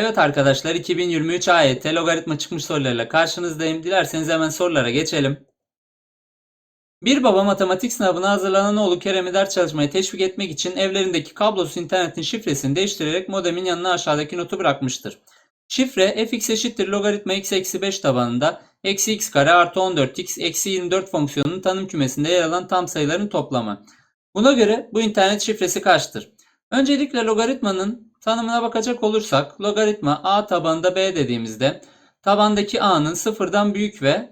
Evet arkadaşlar 2023 AYT logaritma çıkmış sorularıyla karşınızdayım. Dilerseniz hemen sorulara geçelim. Bir baba matematik sınavına hazırlanan oğlu Kerem'i ders çalışmaya teşvik etmek için evlerindeki kablosuz internetin şifresini değiştirerek modemin yanına aşağıdaki notu bırakmıştır. Şifre fx eşittir logaritma x eksi 5 tabanında eksi x kare artı 14x eksi 24 fonksiyonunun tanım kümesinde yer alan tam sayıların toplamı. Buna göre bu internet şifresi kaçtır? Öncelikle logaritmanın tanımına bakacak olursak logaritma a tabanında b dediğimizde tabandaki a'nın sıfırdan büyük ve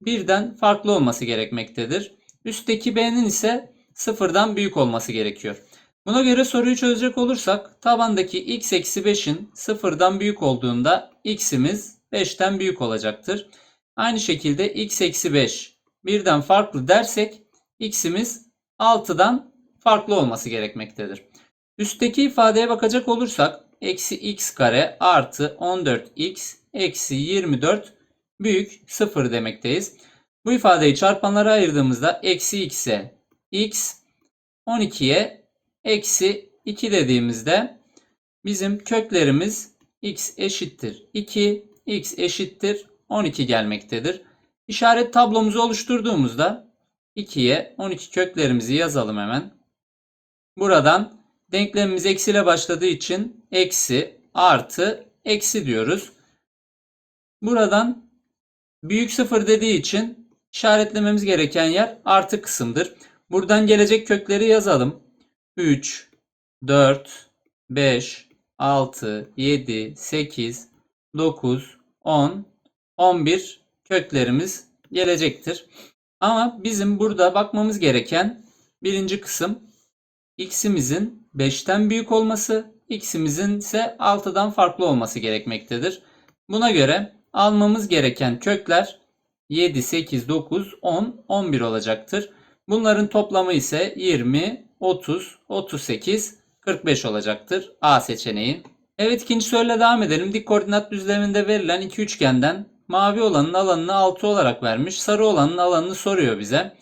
birden farklı olması gerekmektedir. Üstteki b'nin ise sıfırdan büyük olması gerekiyor. Buna göre soruyu çözecek olursak tabandaki x eksi 5'in sıfırdan büyük olduğunda x'imiz 5'ten büyük olacaktır. Aynı şekilde x eksi 5 birden farklı dersek x'imiz 6'dan farklı olması gerekmektedir. Üstteki ifadeye bakacak olursak eksi x kare artı 14x eksi 24 büyük 0 demekteyiz. Bu ifadeyi çarpanlara ayırdığımızda eksi x'e x 12'ye eksi 2 dediğimizde bizim köklerimiz x eşittir 2, x eşittir 12 gelmektedir. İşaret tablomuzu oluşturduğumuzda 2'ye 12 köklerimizi yazalım hemen. Buradan denklemimiz eksiyle başladığı için eksi artı eksi diyoruz. Buradan büyük sıfır dediği için işaretlememiz gereken yer artı kısımdır. Buradan gelecek kökleri yazalım. 3, 4, 5, 6, 7, 8, 9, 10, 11 köklerimiz gelecektir. Ama bizim burada bakmamız gereken birinci kısım x'imizin 5'ten büyük olması, x'imizin ise 6'dan farklı olması gerekmektedir. Buna göre almamız gereken kökler 7, 8, 9, 10, 11 olacaktır. Bunların toplamı ise 20, 30, 38, 45 olacaktır. A seçeneği. Evet ikinci soruyla devam edelim. Dik koordinat düzleminde verilen iki üçgenden mavi olanın alanını 6 olarak vermiş. Sarı olanın alanını soruyor bize.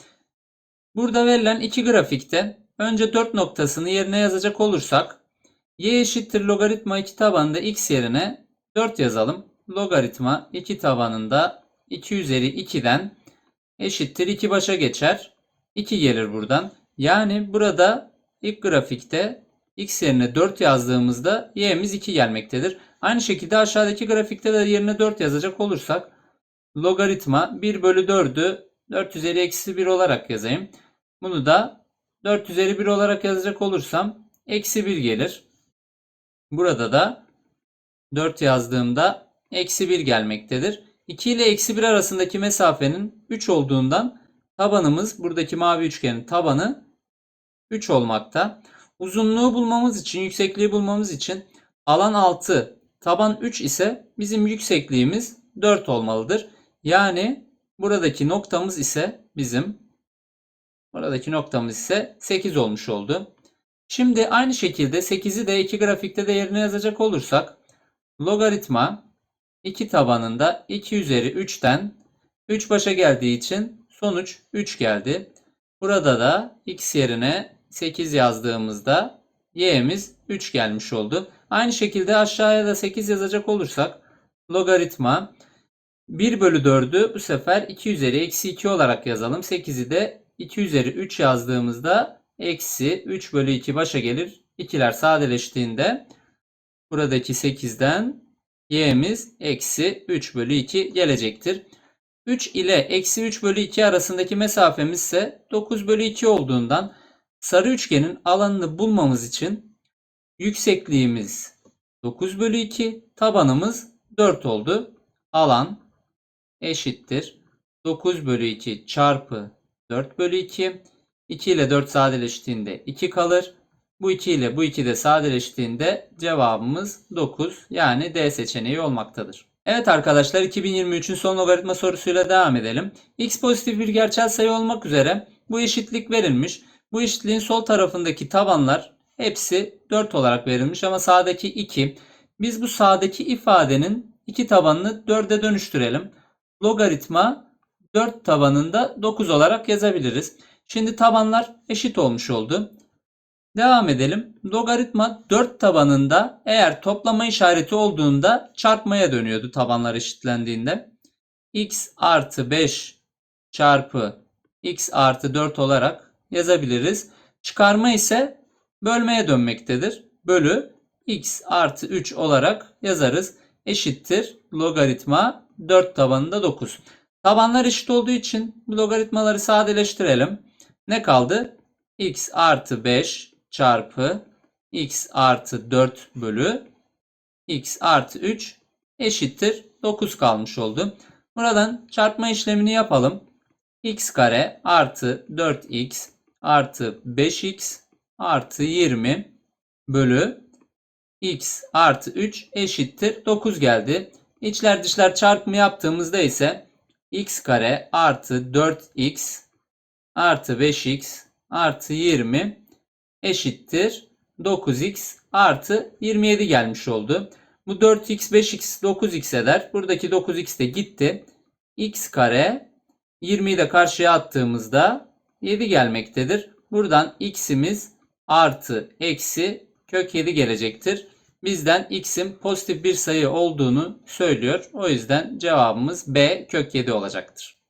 Burada verilen iki grafikte önce 4 noktasını yerine yazacak olursak y eşittir logaritma 2 tabanında x yerine 4 yazalım. Logaritma 2 tabanında 2 üzeri 2'den eşittir 2 başa geçer. 2 gelir buradan. Yani burada ilk grafikte x yerine 4 yazdığımızda y'miz 2 gelmektedir. Aynı şekilde aşağıdaki grafikte de yerine 4 yazacak olursak logaritma 1 bölü 4'ü 4 üzeri eksi 1 olarak yazayım. Bunu da 4 üzeri 1 olarak yazacak olursam eksi 1 gelir. Burada da 4 yazdığımda eksi 1 gelmektedir. 2 ile eksi 1 arasındaki mesafenin 3 olduğundan tabanımız buradaki mavi üçgenin tabanı 3 olmakta. Uzunluğu bulmamız için, yüksekliği bulmamız için alan 6, taban 3 ise bizim yüksekliğimiz 4 olmalıdır. Yani buradaki noktamız ise bizim buradaki noktamız ise 8 olmuş oldu. Şimdi aynı şekilde 8'i de iki grafikte de yerine yazacak olursak logaritma 2 tabanında 2 üzeri 3'ten 3 başa geldiği için sonuç 3 geldi. Burada da x yerine 8 yazdığımızda y'miz 3 gelmiş oldu. Aynı şekilde aşağıya da 8 yazacak olursak logaritma 1 bölü 4'ü bu sefer 2 üzeri eksi 2 olarak yazalım. 8'i de 2 üzeri 3 yazdığımızda eksi 3 bölü 2 başa gelir. İkiler sadeleştiğinde buradaki 8'den y'miz eksi 3 bölü 2 gelecektir. 3 ile eksi 3 bölü 2 arasındaki mesafemiz ise 9 bölü 2 olduğundan sarı üçgenin alanını bulmamız için yüksekliğimiz 9 bölü 2 tabanımız 4 oldu. Alan eşittir 9 bölü 2 çarpı 4 bölü 2 2 ile 4 sadeleştiğinde 2 kalır. Bu 2 ile bu 2 de sadeleştiğinde cevabımız 9 yani D seçeneği olmaktadır. Evet arkadaşlar 2023'ün son logaritma sorusuyla devam edelim. X pozitif bir gerçel sayı olmak üzere bu eşitlik verilmiş. Bu eşitliğin sol tarafındaki tabanlar hepsi 4 olarak verilmiş ama sağdaki 2. Biz bu sağdaki ifadenin iki tabanını 4'e dönüştürelim. Logaritma 4 tabanında 9 olarak yazabiliriz. Şimdi tabanlar eşit olmuş oldu. Devam edelim. Logaritma 4 tabanında eğer toplama işareti olduğunda çarpmaya dönüyordu tabanlar eşitlendiğinde. x artı 5 çarpı x artı 4 olarak yazabiliriz. Çıkarma ise bölmeye dönmektedir. Bölü x artı 3 olarak yazarız. Eşittir logaritma 4 tabanında 9. Tabanlar eşit olduğu için bu logaritmaları sadeleştirelim. Ne kaldı? x artı 5 çarpı x artı 4 bölü x artı 3 eşittir 9 kalmış oldu. Buradan çarpma işlemini yapalım. x kare artı 4x artı 5x artı 20 bölü x artı 3 eşittir 9 geldi. İçler dışlar çarpımı yaptığımızda ise x kare artı 4x artı 5x artı 20 eşittir 9x artı 27 gelmiş oldu. Bu 4x 5x 9x eder. Buradaki 9x de gitti. x kare 20'yi de karşıya attığımızda 7 gelmektedir. Buradan x'imiz artı eksi kök 7 gelecektir. Bizden x'in pozitif bir sayı olduğunu söylüyor. O yüzden cevabımız B kök 7 olacaktır.